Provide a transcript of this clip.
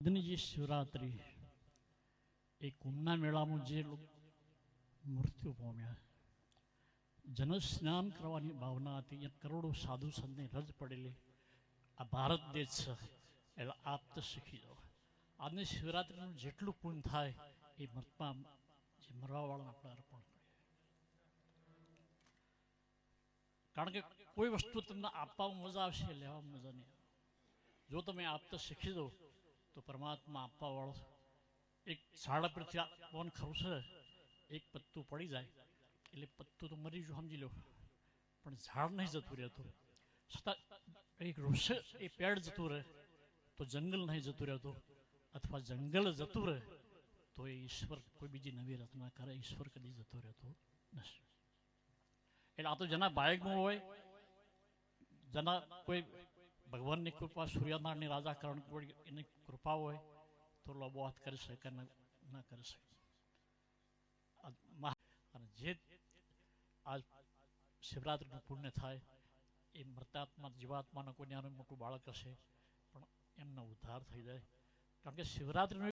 જે શિવરાત્રિ, એ કુંભના મેળામાં જે મૃત્યુ પામ્યા. જનસ્નાન કરવાની ભાવના હતી. અહીંયા કરોડો સાધુ સંતની રજ પડેલી. આ ભારત દેશ છે, એટલે આપ તો શીખી જાઓ. આજની શિવરાત્રિનું જેટલું પુણ્ય થાય, એ મરતા જે મરવાવાળાને આપણે અર્પણ કારણ કે કોઈ વસ્તુ તમને આપવામાં મજા આવશે, લેવામાં મજા નહીં જો તમે આપતા શીખી દો તો પરમાત્મા આપવા વાળો એક ઝાડ પરથી પવન છે, એક પત્તું પડી જાય, એટલે પત્તું તો મરી જો સમજી લો. પણ ઝાડ નહીં જતું રહેતું. છતાં એક વૃક્ષ એ પેડ જતું રહે, તો જંગલ નહીં જતું રહેતું. અથવા જંગલ જતું રહે, તો એ ઈશ્વર કોઈ બીજી નવી રચના કરે, ઈશ્વર કદી જતો રહેતો નથી. એટલે આ તો જેના બાયકમાં હોય, જેના કોઈ ભગવાનની કૃપા, સૂર્યનારાયણની રાજા કરણ કોઈ એની કૃપા હોય તો લોબો હાથ કરી શકે ન કરી શકે. અને જે આજ શિવરાત્રિનું પુણ્ય થાય, એ મૃતાત્મા જીવાત્માના કોઈ નાનું મોટું બાળક હશે, પણ એમનો ઉદ્ધાર થઈ જાય. કારણ કે શિવરાત્રિનું